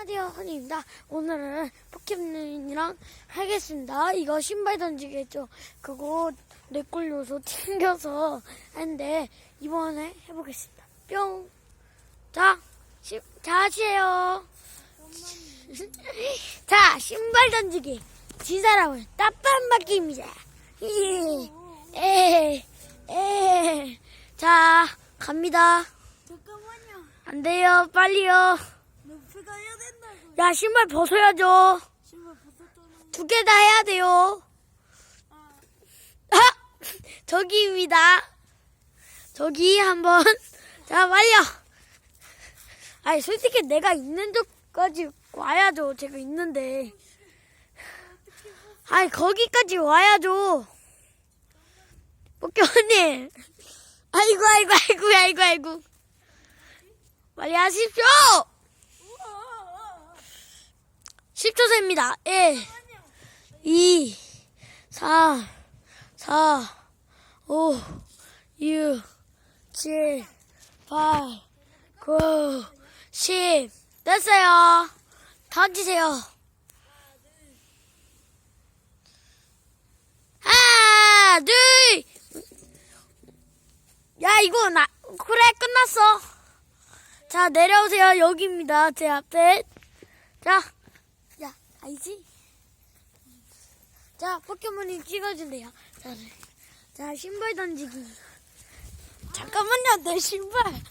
안녕하세요, 허니입니다. 오늘은 포켓몬이랑 하겠습니다. 이거 신발 던지겠죠? 그거 내 걸려서 튕겨서 하는데 이번에 해보겠습니다. 뿅. 자, 시, 자 하세요. 자, 신발 던지기. 진 사람은 따뜻한 바퀴입니다. 에, 에. 자, 갑니다. 잠깐만요. 안 돼요, 빨리요. 가야 된다고. 야, 신발 벗어야죠. 신발 벗었잖아. 두 개 다 해야 돼요. 아, 아! 저기입니다. 저기 한번. 자, 빨리요. 아니, 솔직히 내가 있는 쪽까지 와야죠. 제가 있는데. 아니, 거기까지 와야죠. 포켓몬님. 아이고, 아이고, 아이고, 아이고, 아이고. 빨리 하십시오! 10초 세입니다. 1, 2, 3, 4, 5, 6, 7, 8, 9, 10. 됐어요. 던지세요. 하나, 둘. 야, 이거 나, 그래, 끝났어. 자, 내려오세요. 여기입니다. 제 앞에. 자, 야, 알지? 자, 포켓몬이 찍어준대요. 자, 자, 신발 던지기. 잠깐만요, 내 신발.